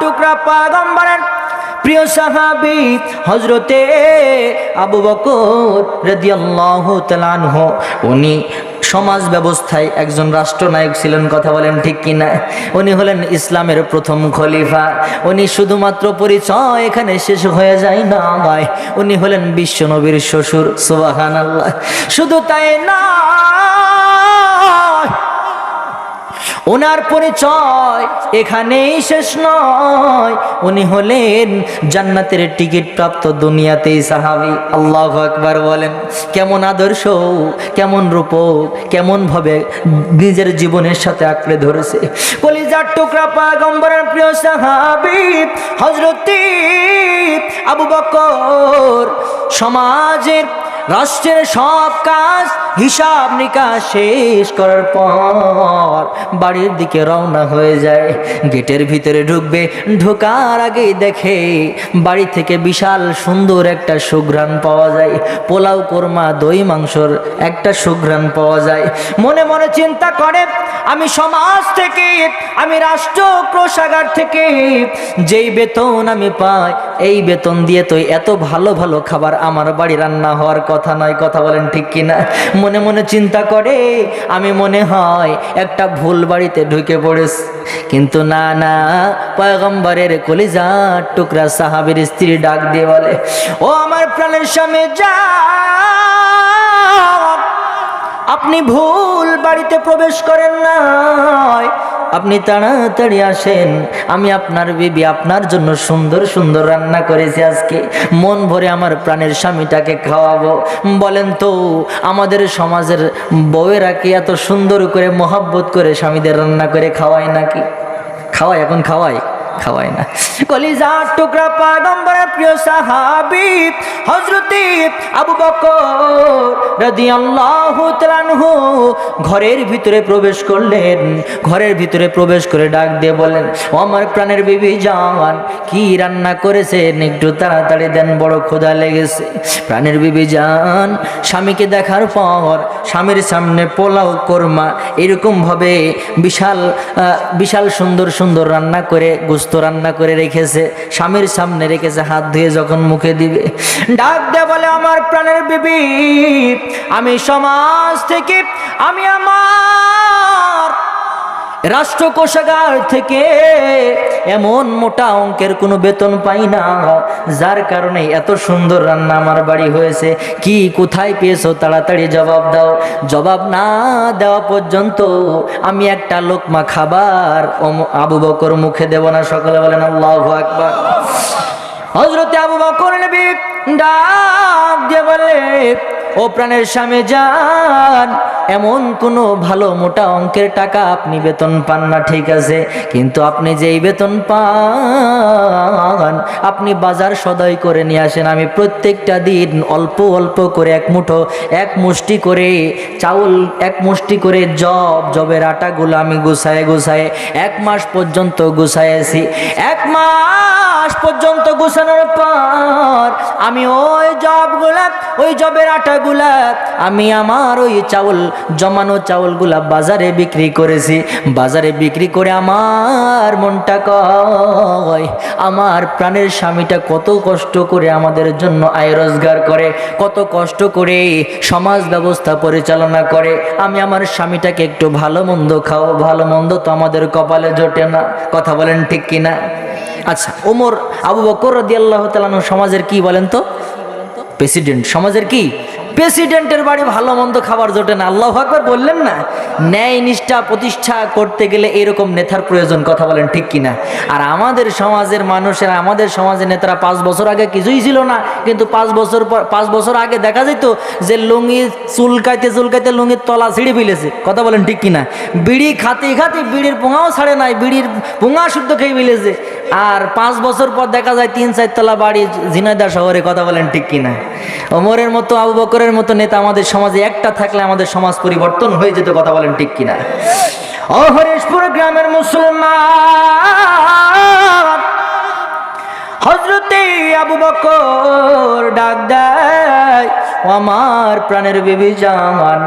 টুকরা প্রিয় সাহাবি হজরতে আবু বকর আনহু, উনি সমাজ ব্যবস্থায় একজন রাষ্ট্রনায়ক ছিলেন, কথা বলেন ঠিক কিনা উনি হলেন ইসলামের প্রথম খলিফা। উনি শুধুমাত্র পরিচয় এখানে শেষ হয়ে যায় না ভাই উনি হলেন বিশ্বনবীর শ্বশুর সুবাহান আল্লাহ শুধু তাই না ওনার পরিচয় এখানেই শেষ নয়। উনি হলেন জান্নাতের টিকিট প্রাপ্ত দুনিয়াতেই সাহাবি। আল্লাহ আকবার বলেন, কেমন আদর্শ, কেমন রূপ কেমন ভাবে নিজের জীবনের সাথে আঁকড়ে ধরেছে। কলিজার টুকরা পাগম্বরের প্রিয় সাহাবি হজরতি আবু বকর সমাজের রাষ্ট্রের সব কাজ হিসাব নিকাশ শেষ করার পর বাড়ির দিকে রওনা হয়ে যায়। গেটের ভিতরে ঢুকবে, ঢোকার আগেই দেখে বাড়ি থেকে বিশাল সুন্দর একটা সুঘ্রাণ পাওয়া যায়। পোলাও, কোরমা, দই, মাংসর একটা সুঘ্রাণ পাওয়া যায়। মনে মনে চিন্তা করে, আমি সমাজ থেকে, আমি রাষ্ট্র কোষাগার থেকে, যেই বেতন আমি পাই এই বেতন দিয়ে তো এত ভালো ভালো খাবার আমার বাড়ি রান্না হওয়ার কথা নয়, কথা বলেন ঠিক কিনা? মনে মনে চিন্তা করে, আমি মনে হয় একটা ভুল বাড়িতে ঢুকে পড়েছি। কিন্তু না না, পয়গম্বরের কলিজার টুকরা সাহাবের স্ত্রী ডাক দিয়ে বলে, ও আমার প্রাণের সামনে যা। আপনি ভুল বাড়িতে প্রবেশ করেন নাই। আপনি তাড়াতাড়ি আসেন। আমি আপনার বিবি আপনার জন্য সুন্দর সুন্দর রান্না করেছি আজকে। মন ভরে আমার প্রাণের স্বামীটাকে খাওয়াবো। বলেন তো, আমাদের সমাজের বউয়েরা কি এত সুন্দর করে মোহাব্বত করে স্বামীদের রান্না করে খাওয়ায় নাকি? খাওয়াই এখন খাওয়ায়? খাওয়ায় না। কলিজার টুকরা পাগম্বরের প্রিয় সাহাবি হজরতি আবু বকর ঘরের ভিতরে প্রবেশ করলেন। ঘরের ভিতরে প্রবেশ করে ডাক দিয়ে বলেন ও আমার প্রাণের বিবি জান, কি রান্না করেছেন? একটু তাড়াতাড়ি দেন, বড় ক্ষুধা লেগেছে। প্রাণের বিবি জান, স্বামীকে দেখার পর স্বামীর সামনে পোলাও কোরমা এরকম ভাবে বিশাল বিশাল সুন্দর সুন্দর রান্না করে গুস্ত রান্না করে রেখেছে, স্বামীর সামনে রেখেছে, হাত ধুয়ে যখন মুখে দিবে, ডাক দে বলে, আমার প্রাণের বিবি, আমি সমাজ থেকে, আমি আমার রাষ্ট্র কোষাগার থেকে এমন মোটা অঙ্কের কোনো বেতন পাই না, যার কারণে এত সুন্দর রান্না আমার বাড়ি হয়েছে। কি, কোথায় পেয়েছ? তাড়াতাড়ি জবাব দাও। জবাব না দেওয়া পর্যন্ত আমি একটা লোকমা খাবার আবু বকর মুখে দেব না, সকলে বলেন আল্লাহ আকবার। হজরতে আবু বকর নবী ডাক দিয়ে বলে, ও প্রাণের স্বামী যান এমন কোনো ভালো মোটা অঙ্কের টাকা আপনি বেতন পান না, ঠিক আছে? কিন্তু আপনি যেই বেতন পান, আপনি বাজার সদয় করে নিয়ে আসেন। আমি প্রত্যেকটা দিন অল্প অল্প করে এক মুঠো, এক মুষ্টি করে চাউল, এক মুষ্টি করে জব, জবের আটাগুলো আমি গুছায় গুছায় এক মাস পর্যন্ত গুছাইছি এক মাস পর্যন্ত গুছানোর পর আমি ওই জবগুলা, ওই জবের আটাগুলা, আমি আমার ওই চাউল জমানো চাউলগুলা বাজারে বিক্রি করেছি। বাজারে বিক্রি করে আমার মনটা কয়, আমার প্রাণের স্বামীটা কত কষ্ট করে আমাদের জন্য আয় রোজগার করে, কত কষ্ট করে সমাজ ব্যবস্থা পরিচালনা করে। আমি আমার স্বামীটাকে একটু ভালো মন্দ খাও, ভালো মন্দ তো আমাদের কপালে জোটে না। কথা বলেন ঠিক কিনা? আচ্ছা ওমর আবু বকর তাআলা আনহু সমাজের কি বলেন তো? প্রেসিডেন্ট সমাজের কি? প্রেসিডেন্টের বাড়ি ভালো মন্দ খাবার জোটে না। আল্লাহ আকবর বললেন না, ন্যায় নিষ্ঠা প্রতিষ্ঠা করতে গেলে এরকম নেতার প্রয়োজন কথা বলেন ঠিক কিনা। আর আমাদের সমাজের মানুষেরা, আমাদের সমাজের নেতারা পাঁচ বছর আগে কিছুই ছিল না, কিন্তু পাঁচ বছর পর, পাঁচ বছর আগে দেখা যেত যে লুঙ্গি চুলকাইতে চুলকাইতে লুঙ্গির তলা ছিঁড়ে ফেলেছে। কথা বলেন ঠিক কিনা। বিড়ি খাতে খাতে বিড়ির পোঙাও ছাড়ে নাই, বিড়ির পোঙা শুদ্ধ খেয়ে ফেলেছে। আর পাঁচ বছর পর দেখা যায় তিন চারতলা বাড়ি ঝিনাইদা শহরে, কথা বলেন ঠিক কিনা। ওমরের মতো আবু বকরের মতো নেতা আমাদের সমাজে একটা থাকলে আমাদের সমাজ পরিবর্তন হয়ে যেত, কথা বলেন ঠিক কিনা? ও হরিশপুর গ্রামের মুসলমান হজরতে আবু বকর ডাক দেয় আমার প্রাণের বিবি জামান।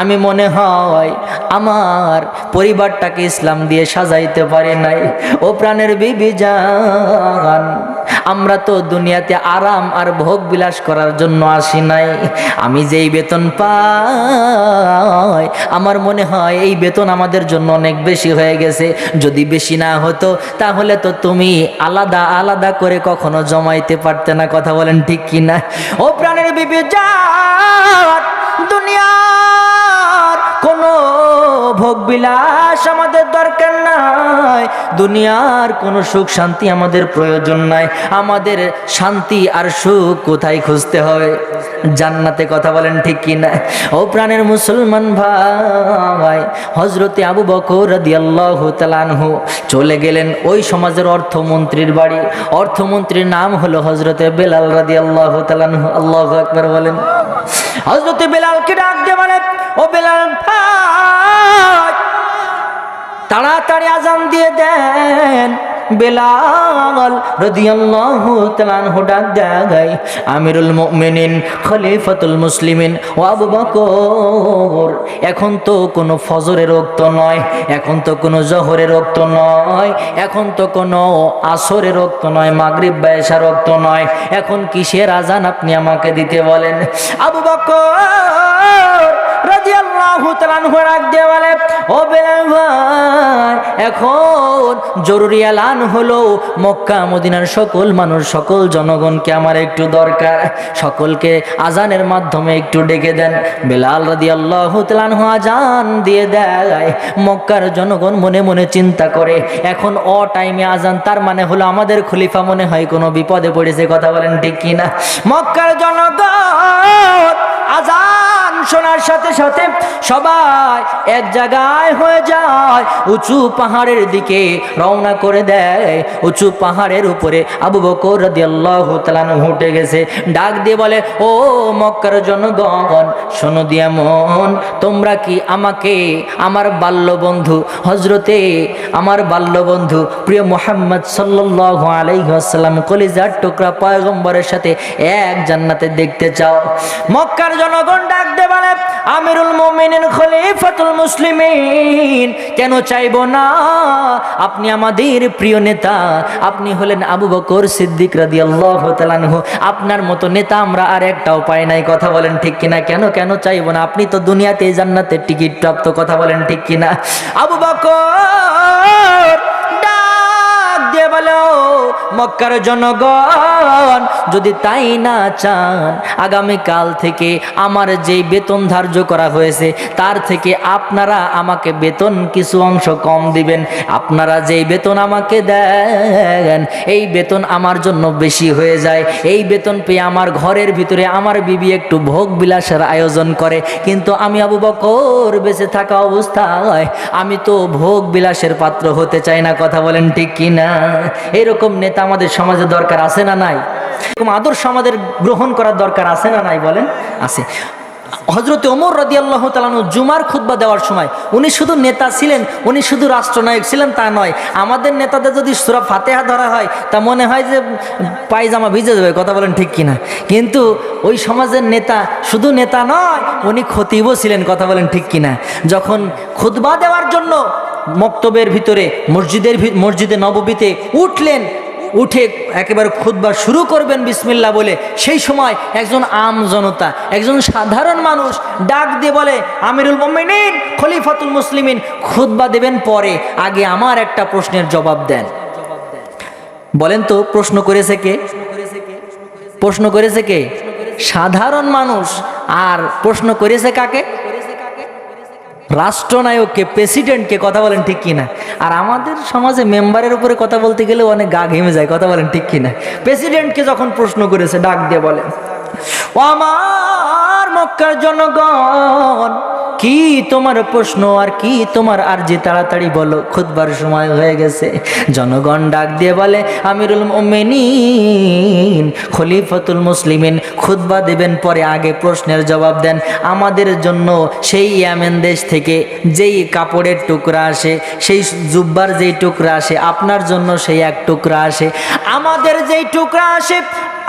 আমি মনে হয় আমার পরিবারটাকে ইসলাম দিয়ে সাজাইতে পারি নাই। ও প্রাণের বিবি যান আমরা তো দুনিয়াতে আরাম আর ভোগ বিলাস করার জন্য আসি নাই। আমি যেই বেতন পাই, আমার মনে হয় এই বেতন আমাদের জন্য অনেক বেশি হয়ে গেছে। যদি বেশি না হতো, তাহলে তো তুমি আলাদা আলাদা করে কখনো জমাইতে পারতে না, কথা বলেন ঠিক কি না ও প্রাণের বিবি যান দুনিয়ার কোনো ভোগ বিলাস আমাদের দরকার নাই। দুনিয়ার কোনো সুখ শান্তি আমাদের প্রয়োজন নাই। আমাদের শান্তি আর সুখ কোথায় খুঁজতে হবে? জান্নাতে কথা বলেন ঠিক কি না? ও প্রাণের মুসলমান ভাই হজরতে আবু বকর রাদিয়াল্লাহু তাআলাহু চলে গেলেন ওই সমাজের অর্থমন্ত্রীর বাড়ি। অর্থমন্ত্রীর নাম হলো হজরতে বেলাল রাদিয়াল্লাহু তাআলাহু আল্লাহ আকবার বলেন। হজরতে বেলালকে ডাক দিয়ে বলে ও বেলাল ভাই তাড়াতাড়ি আজান দিয়ে দেন। বেলাল রাদিয়াল্লাহু তাআলা আনহু ডাক দেয় আমিরুল মুমিনিন, খলিফাতুল মুসলিমিন ও আবু বকর। এখন তো কোনো ফজরের রক্ত নয়, এখন তো কোনো জহরের রক্ত নয়, এখন তো কোনো আসরের রক্ত নয়, মাগরিব বা রক্ত নয়। এখন কিসের আজান আপনি আমাকে দিতে বলেন? আবু বকর সকল মানুষ, সকল জনগণকে আমার একটু দরকার। সকলকে আজানের মাধ্যমে একটু ডেকে দেন। বেলাল রাদিয়াল্লাহু তাআলা আজান দিয়ে দেয়। মক্কার জনগণ মনে মনে চিন্তা করে, এখন অ টাইমে আজান, তার মানে হলো আমাদের খলিফা মনে হয় কোনো বিপদে পড়েছে। কথা বলেন ঠিক কিনা? মক্কার জনগণ আজান শোনার সাথে সাথে সবাই এক জায়গায় হয়ে যায়। উঁচু পাহাড়ের দিকে রওনা করে দেয়। উঁচু পাহাড়ের উপরে আবু বকর রাদিয়াল্লাহু তাআলা উঠে গেছে। ডাক দিয়ে বলে, ও মক্কার জনগণ, শোনো দিয়া মন তোমরা কি আমাকে, আমার বাল্য বন্ধু হজরতে আমার বাল্য বন্ধু প্রিয় মোহাম্মদ সাল্লাল্লাহু আলাইহি ওয়াসাল্লাম কলিজার টুকরা পয়গম্বরের সাথে এক জান্নাতে দেখতে চাও? মক্কার জনগণ ডাক দে বলে, আমিরুল মুমিনিন, খলিফাতুল মুসলিমিন। কেন চাইব না? আপনি আমাদের প্রিয় নেতা। আপনি হলেন আবু বকর সিদ্দিক রাদিয়াল্লাহু তাআলা আনহু। আপনার মতো নেতা আমরা আর একটাও পাই নাই। কথা বলেন ঠিক কিনা? কেন কেন চাইব না? আপনি তো দুনিয়াতে জান্নাতের টিকিট প্রাপ্ত। কথা বলেন ঠিক কিনা? আবু বকর ডাক দিয়ে বলো, মক্কার জনগণ যদি তাই না চান, আগামীকাল থেকে আমার যে বেতন ধার্য করা হয়েছে, তার থেকে আপনারা আমাকে বেতন কিছু অংশ কম দিবেন। আপনারা যেই বেতন আমাকে দেন, এই বেতন আমার জন্য বেশি হয়ে যায়। এই বেতন পেয়ে আমার ঘরের ভিতরে আমার বিবি একটু ভোগ বিলাসের আয়োজন করে। কিন্তু আমি আবু বকর বেঁচে থাকা অবস্থায় আমি তো ভোগ বিলাসের পাত্র হতে চাই না, কথা বলেন ঠিক কি না এরকম নেতা আমাদের সমাজে দরকার আছে না নাই? এরকম আদর্শ আমাদের গ্রহণ করার দরকার আছে না নাই বলেন? আছে। হজরত ওমর রদি আল্লাহ তালানু জুমার খুদ্া দেওয়ার সময় উনি শুধু নেতা ছিলেন, উনি শুধু রাষ্ট্রনায়ক ছিলেন তা নয়। আমাদের নেতাদের যদি সুরা ফাতেহা ধরা হয়, তা মনে হয় যে পায়জামা ভিজে যাবে, কথা বলেন ঠিক কিনা? কিন্তু ওই সমাজের নেতা শুধু নেতা নয়, উনি খতিবও ছিলেন, কথা বলেন ঠিক কিনা? যখন খুতবা দেওয়ার জন্য মক্তবের ভিতরে, মসজিদের মসজিদে নববীতে উঠলেন, উঠে একেবারে খুতবা শুরু করবেন বিসমিল্লা বলে। সেই সময় একজন আম জনতা, একজন সাধারণ মানুষ ডাক দিয়ে বলে, আমিরুল মোমিনিন, খলিফাতুল মুসলিমিন, খুতবা দেবেন পরে, আগে আমার একটা প্রশ্নের জবাব দেন। বলেন তো, প্রশ্ন করেছে কে? প্রশ্ন করেছে কে? সাধারণ মানুষ, আর প্রশ্ন করেছে কাকে? রাষ্ট্রনায়ককে প্রেসিডেন্টকে কথা বলেন ঠিক কিনা? আর আমাদের সমাজে মেম্বারের উপরে কথা বলতে গেলে অনেক গা ঘেমে যায়, কথা বলেন ঠিক কিনা? প্রেসিডেন্টকে যখন প্রশ্ন করেছে, ডাক দিয়ে বলে আমার মক্কার জনগণ কি তোমার প্রশ্ন আর কি তোমার আরজি? তাড়াতাড়ি বলো খুদবার সময় হয়ে গেছে। জনগণ ডাক দিয়ে বলে, আমিরুল মোমেনিন, খলিফাতুল মুসলিমিন, খুতবা দেবেন, পরে আগে প্রশ্নের জবাব দেন। আমাদের জন্য সেই ইয়ামেন দেশ থেকে যেই কাপড়ের টুকরা আসে, সেই জুব্বার যেই টুকরা আসে, আপনার জন্য সেই এক টুকরা আসে। আমাদের যেই টুকরা আসে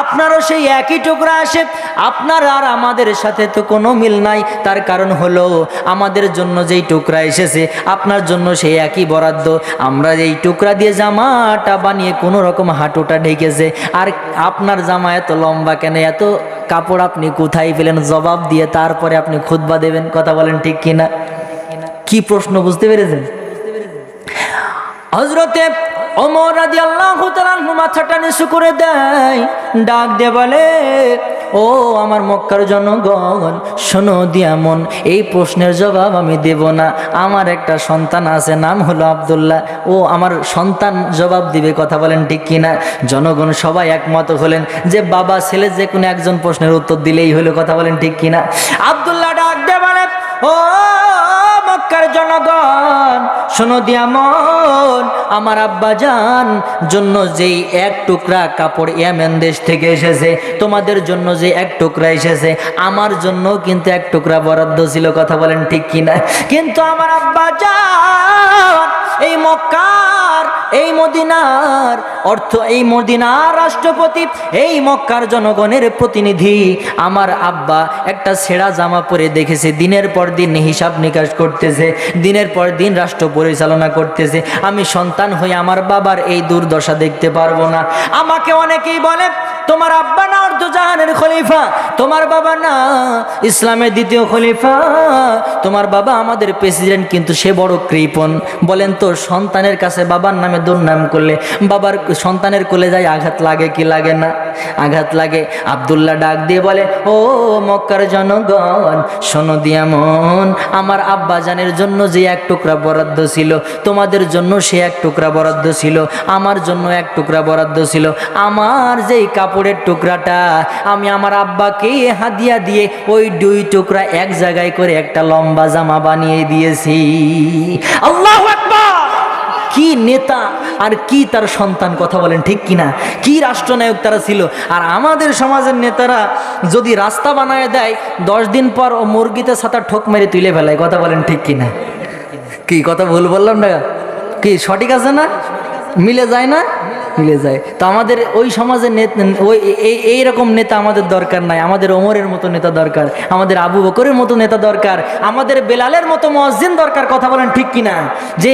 আপনারও সেই একই টুকরা আসে। আপনার আর আমাদের সাথে তো কোনো মিল নাই। তার কারণ হলো, আমাদের জন্য যেই টুকরা এসেছে, আপনার জন্য সেই একই বরাদ্দ। আমরা এই টুকরা দিয়ে জামাটা বানিয়ে কোনো রকম হাঁটুটা ঢেকেছে, আর আপনার জামা এত লম্বা কেন? এত কাপড় আপনি কোথায় পেলেন? জবাব দিয়ে তারপরে আপনি খুতবা দেবেন। কথা বলেন ঠিক কিনা? কি প্রশ্ন বুঝতে পেরেছেন? হজরতে ওমর রাজি আল্লাহ মাথাটা নিচু করে দেয়, ডাক দে বলে, ও আমার মক্কার জনগণ, শোনো দিয়ামন, এই প্রশ্নের জবাব আমি দেব না। আমার একটা সন্তান আছে, নাম হলো আবদুল্লাহ। ও আমার সন্তান জবাব দিবে, কথা বলেন ঠিক কিনা? জনগণ সবাই একমত হলেন যে বাবা, ছেলে যে কোনো একজন প্রশ্নের উত্তর দিলেই হলো, কথা বলেন ঠিক কিনা? আবদুল্লাহ ডাক দে বলে, ও মক্কার জনগণ, শোনো দিয়ামন আমার আব্বা যান, জন্য যেই এক টুকরা কাপড় ইয়ামেন দেশ থেকে এসেছে, তোমাদের জন্য যে এক টুকরা এসেছে, আমার জন্য কিন্তু এক টুকরা বরাদ্দ ছিল, কথা বলেন ঠিক কিনা? কিন্তু আমার আব্বা যান, এই মক্কার, এই মদিনার অর্থ এই মদিনার রাষ্ট্রপতি, এই মক্কার জনগণের প্রতিনিধি, আমার আব্বা একটা ছেঁড়া জামা পরে দেখেছে, দিনের পর দিন হিসাব নিকাশ করতেছে। দিনের পর দিন রাষ্ট্র পরিচালনা করতেছে। আমি সন্তান হয়ে আমার বাবার এই দুর্দশা দেখতে পারব না। আমাকে অনেকেই বলে তোমার আব্বা না অর্ধজাহানের খলিফা? তোমার বাবা না ইসলামের দ্বিতীয় খলিফা? তোমার বাবা আমাদের প্রেসিডেন্ট, কিন্তু সে বড় কৃপণ। বলেন তো, সন্তানের কাছে বাবার নামে দুর্নাম করলে বাবার সন্তানের কোলে যায় আঘাত লাগে কি লাগে না? আঘাত লাগে। আবদুল্লাহ ডাক দিয়ে বলে, ও মক্কার জনগণ, শোনো দিয়া মন আমার আব্বাজানের জন্য যে এক টুকরা বরাদ্দ ছিল, তোমাদের জন্য সে এক টুকরা বরাদ্দ ছিল, আমার জন্য এক টুকরা বরাদ্দ ছিল, আমার যেই কাপড়ের টুকরাটা, আমি আমার আব্বাকে হাদিয়া দিয়ে ওই দুই টুকরা এক জায়গায় করে একটা লম্বা জামা বানিয়ে দিয়েছি। আল্লাহ কি নেতা আর কি তার সন্তান কথা বলেন ঠিক কিনা? কি রাষ্ট্রনায়ক তারা ছিল? আর আমাদের সমাজের নেতারা যদি রাস্তা বানায় দেয়, দশ দিন পর ও মুরগিতে সাঁতা ঠোক মেরে তুলে ফেলায়, কথা বলেন ঠিক কিনা? কি, কথা ভুল বললাম না? কি, সঠিক আছে না? মিলে যায় না? মিলে যায়। তো আমাদের ওই সমাজের নেতা ওই এই এইরকম নেতা আমাদের দরকার নাই। আমাদের ওমরের মতো নেতা দরকার। আমাদের আবু বকরের মতো নেতা দরকার। আমাদের বেলালের মতো মসজিদ দরকার, কথা বলেন ঠিক কিনা? যে